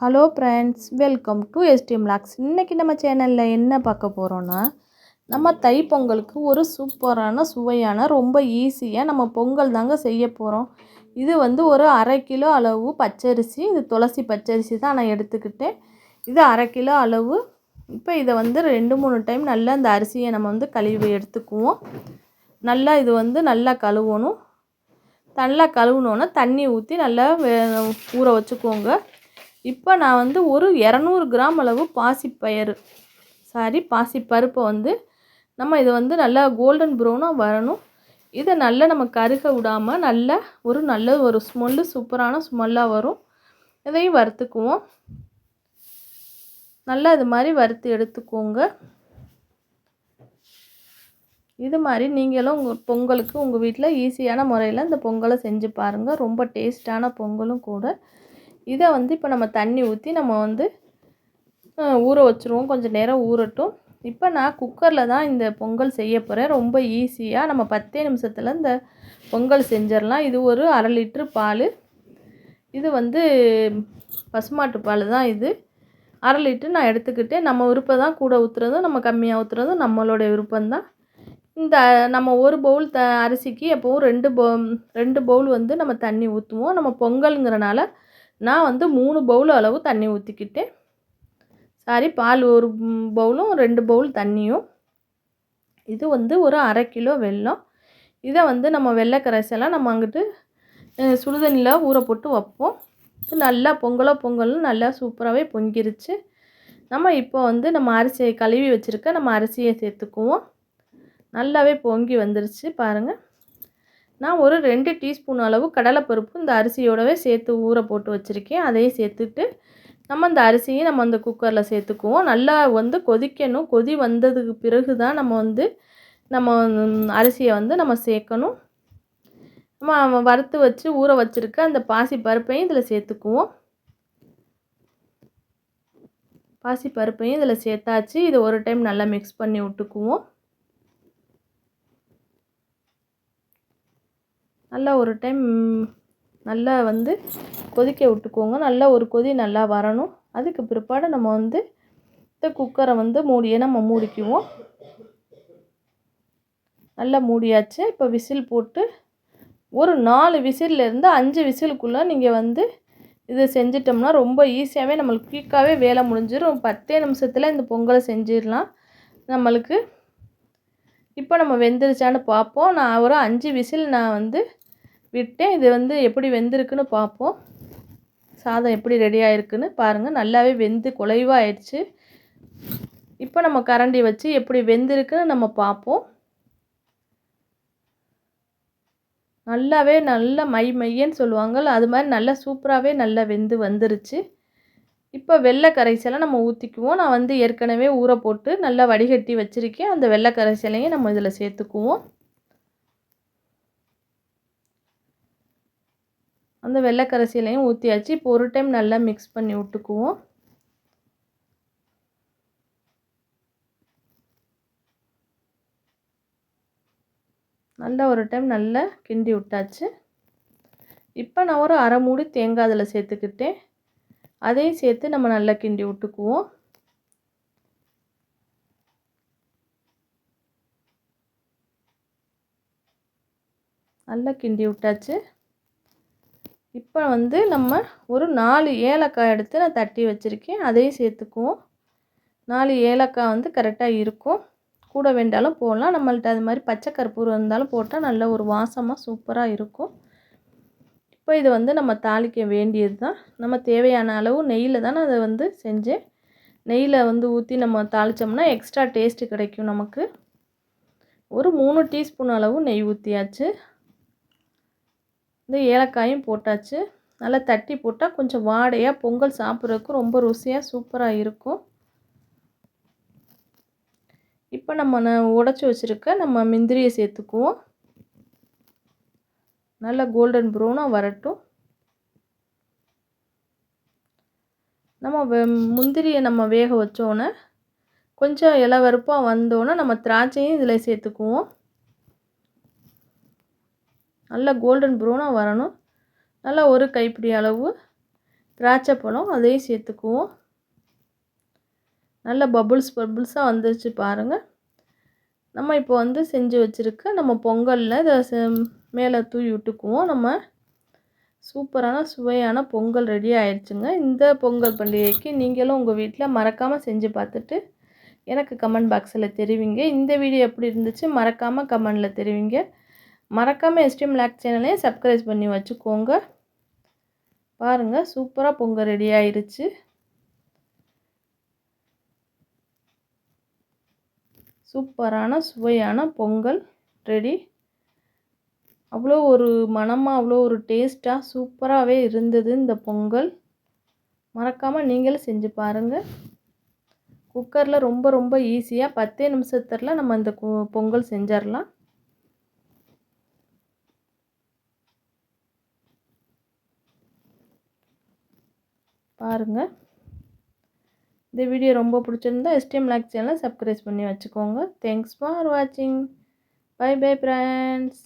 Hello friends welcome to STM lakhs இன்றைக்கி நம்ம சேனலில் என்ன பார்க்க போகிறோன்னா நம்ம தைப்பொங்கலுக்கு ஒரு சூப்பரான சுவையான ரொம்ப ஈஸியாக நம்ம பொங்கல் தாங்க செய்ய போகிறோம் இது வந்து ஒரு அரை கிலோ அளவு பச்சரிசி இது துளசி பச்சரிசி தான் நான் எடுத்துக்கிட்டேன். இது அரை கிலோ அளவு. இப்போ இதை வந்து ரெண்டு மூணு டைம் நல்லா இந்த அரிசியை நம்ம வந்து கழுவி எடுத்துக்குவோம். நல்லா இது வந்து நல்லா கழுவணும். நல்லா கழுவுனோன்னே தண்ணி ஊற்றி நல்லா வே- ஊற வச்சுக்கோங்க. இப்போ நான் வந்து ஒரு இரநூறு கிராம் அளவு பாசிப்பயறு சாரி பாசிப்பருப்பை வந்து நம்ம இதை வந்து நல்லா கோல்டன் ப்ரௌனாக வரணும். இதை நல்லா நம்ம கருக விடாமல் நல்லா ஒரு நல்ல ஒரு ஸ்மெல்லு சூப்பரான ஸ்மெல்லாக வரும். இதையும் வறுத்துக்குவோம். நல்லா இது மாதிரி வறுத்து எடுத்துக்கோங்க. இது மாதிரி நீங்களும் உங்கள் பொங்கலுக்கு உங்கள் வீட்டில் ஈஸியான முறையில் இந்த பொங்கலை செஞ்சு பாருங்கள் ரொம்ப டேஸ்டான பொங்கலும் கூட. இதை வந்து இப்போ நம்ம தண்ணி ஊற்றி நம்ம வந்து ஊற வச்சுருவோம். கொஞ்சம் நேரம் ஊறட்டும். இப்போ நான் குக்கரில் தான் இந்த பொங்கல் செய்ய போகிறேன் ரொம்ப ஈஸியாக நம்ம பத்தே நிமிஷத்தில் இந்த பொங்கல் செஞ்சிடலாம். இது ஒரு அரை லிட்ரு பால். இது வந்து பசுமாட்டு பால் தான் இது. அரை லிட்ரு நான் எடுத்துக்கிட்டேன். நம்ம விருப்பம் தான் கூட ஊற்றுறதும் நம்ம கம்மியாக ஊற்றுறதும் நம்மளோட விருப்பம்தான் இந்த நம்ம ஒரு பவுல் த அரிசிக்கு எப்போவும் ரெண்டு பவு ரெண்டு பவுல் வந்து நம்ம தண்ணி ஊற்றுவோம் நம்ம பொங்கலுங்கிறனால நான் வந்து மூணு பவுல் அளவு தண்ணி ஊற்றிக்கிட்டேன் சாரி பால் ஒரு பவுலும் ரெண்டு பவுல் தண்ணியும். இது வந்து ஒரு அரை கிலோ வெல்லம். இதை வந்து நம்ம வெள்ளை நம்ம அங்கிட்டு சுடுதண்ணியில் ஊற போட்டு வைப்போம். இது நல்லா பொங்கலோ பொங்கலும் நல்லா சூப்பராகவே பொங்கிருச்சு. நம்ம இப்போ வந்து நம்ம அரிசியை கழுவி வச்சுருக்க நம்ம அரிசியை சேர்த்துக்குவோம். நல்லாவே பொங்கி வந்துருச்சு பாருங்கள் நான் ஒரு ரெண்டு டீஸ்பூன் அளவு கடலைப்பருப்பு இந்த அரிசியோடவே சேர்த்து ஊற போட்டு வச்சுருக்கேன். அதையும் சேர்த்துட்டு நம்ம அந்த அரிசியை நம்ம அந்த குக்கரில் சேர்த்துக்குவோம். நல்லா வந்து கொதிக்கணும். கொதி வந்ததுக்கு பிறகு தான் நம்ம வந்து நம்ம அரிசியை வந்து நம்ம சேர்க்கணும். நம்ம வறுத்து வச்சு ஊற வச்சுருக்க அந்த பாசி பருப்பையும் இதில் சேர்த்துக்குவோம். பாசி பருப்பையும் இதில் சேர்த்தாச்சு. இது ஒரு டைம் நல்லா மிக்ஸ் பண்ணி விட்டுக்குவோம். நல்லா ஒரு டைம் நல்லா வந்து கொதிக்க விட்டுக்கோங்க. நல்லா ஒரு கொதி நல்லா வரணும். அதுக்கு பிற்பாடு நம்ம வந்து இந்த குக்கரை வந்து மூடியே நம்ம மூடிக்குவோம். நல்லா மூடியாச்சு. இப்போ விசில் போட்டு ஒரு நாலு விசில்லேருந்து அஞ்சு விசிலுக்குள்ளே நீங்கள் வந்து இதை செஞ்சிட்டோம்னா ரொம்ப ஈஸியாகவே நம்மளுக்கு குயிக்காகவே வேலை முடிஞ்சிடும் பத்தே நிமிஷத்தில் இந்த பொங்கலை செஞ்சிடலாம். நம்மளுக்கு இப்போ நம்ம வெந்துருச்சான்னு பார்ப்போம். நான் ஒரு அஞ்சு விசில் நான் வந்து விட்டேன். இது வந்து எப்படி வெந்திருக்குன்னு பார்ப்போம். சாதம் எப்படி ரெடி ஆயிருக்குன்னு பாருங்கள் நல்லாவே வெந்து குலைவாக ஆயிடுச்சு இப்போ நம்ம கரண்டி வச்சு எப்படி வெந்திருக்குன்னு நம்ம பார்ப்போம். நல்லாவே நல்லா மை மையன்னு சொல்லுவாங்கள் அது மாதிரி நல்லா சூப்பராகவே நல்லா வெந்து வந்துருச்சு. இப்போ வெள்ளை கரைசலை நம்ம ஊற்றிக்குவோம் நான் வந்து ஏற்கனவே ஊற போட்டு நல்லா வடிகட்டி வச்சுருக்கேன். அந்த வெள்ளை கரைசலையும் நம்ம இதில் சேர்த்துக்குவோம். அந்த வெள்ளைக்கரசிலையும் ஊற்றியாச்சு இப்போ ஒரு டைம் நல்லா மிக்ஸ் பண்ணி விட்டுக்குவோம். நல்லா ஒரு டைம் நல்லா கிண்டி விட்டாச்சு. இப்போ நான் ஒரு அரை மூடி தேங்காய் அதில் சேர்த்துக்கிட்டேன். அதையும் சேர்த்து நம்ம நல்லா கிண்டி விட்டுக்குவோம். நல்லா கிண்டி விட்டாச்சு. இப்போ வந்து நம்ம ஒரு நாலு ஏலக்காய் எடுத்து நான் தட்டி வச்சுருக்கேன். அதையும் சேர்த்துக்குவோம். நாலு ஏலக்காய் வந்து கரெக்டாக இருக்கும். கூட வேண்டாலும் போடலாம். நம்மள்ட்ட அது மாதிரி பச்சை கற்பூரம் இருந்தாலும் போட்டால் நல்ல ஒரு வாசமாக சூப்பராக இருக்கும். இப்போ இது வந்து நம்ம தாளிக்க வேண்டியது தான் நம்ம தேவையான அளவு நெய்யில் தான் அதை வந்து செஞ்சேன். நெய்யில் வந்து ஊற்றி நம்ம தாளித்தோம்னா எக்ஸ்ட்ரா டேஸ்ட்டு கிடைக்கும் நமக்கு. ஒரு மூணு டீஸ்பூன் அளவு நெய் ஊற்றியாச்சு இந்த ஏலக்காயும் போட்டாச்சு. நல்லா தட்டி போட்டால் கொஞ்சம் வாடையாக பொங்கல் சாப்பிட்றதுக்கு ரொம்ப ருசியாக சூப்பராக இருக்கும். இப்போ நம்ம உடச்சி வச்சுருக்க நம்ம முந்திரியை சேர்த்துக்குவோம். நல்லா கோல்டன் ப்ரௌனாக வரட்டும். நம்ம வெ- முந்திரியை நம்ம வேக வச்சோன்னே கொஞ்சம் இலவருப்பாக வந்தோன்னே நம்ம திராட்சையும் இதில் சேர்த்துக்குவோம். நல்லா கோல்டன் ப்ரௌனாக வரணும். நல்லா ஒரு கைப்பிடி அளவு திராட்சை பழம் அதையும் சேர்த்துக்குவோம். நல்ல பபுள்ஸ் பபுள்ஸாக வந்துருச்சு பாருங்கள் நம்ம இப்போ வந்து செஞ்சு வச்சுருக்க நம்ம பொங்கலில் இதை மேலே தூவி விட்டுக்குவோம். நம்ம சூப்பரான சுவையான பொங்கல் ரெடி ஆயிடுச்சுங்க. இந்த பொங்கல் பண்டிகைக்கு நீங்களும் உங்கள் வீட்டில் மறக்காமல் செஞ்சு பார்த்துட்டு எனக்கு கமெண்ட் பாக்ஸில் தெரிவிங்க. இந்த வீடியோ எப்படி இருந்துச்சு மறக்காமல் கமெண்டில் தெரிவிங்க. மறக்காமல் எஸ்டிஎம் லேக் சேனலையும் சப்ஸ்கிரைப் பண்ணி வச்சுக்கோங்க. பாருங்கள் சூப்பராக பொங்கல் ரெடி ஆயிடுச்சு சூப்பரான சுவையான பொங்கல் ரெடி அவ்வளோ ஒரு மனமாக அவ்வளோ ஒரு டேஸ்ட்டாக சூப்பராகவே இருந்தது இந்த பொங்கல். மறக்காமல் நீங்களும் செஞ்சு பாருங்கள் குக்கரில் ரொம்ப ரொம்ப ஈஸியாக பத்தே நிமிஷத்தில் நம்ம இந்த பொங்கல் செஞ்சிடலாம் பாருங்கள் இந்த வீடியோ ரொம்ப பிடிச்சிருந்தா எஸ்டிஎம் லாக் சேனலை சப்ஸ்கிரைப் பண்ணி வச்சுக்கோங்க. தேங்க்ஸ் ஃபார் வாட்சிங் பை பை ஃப்ரெண்ட்ஸ்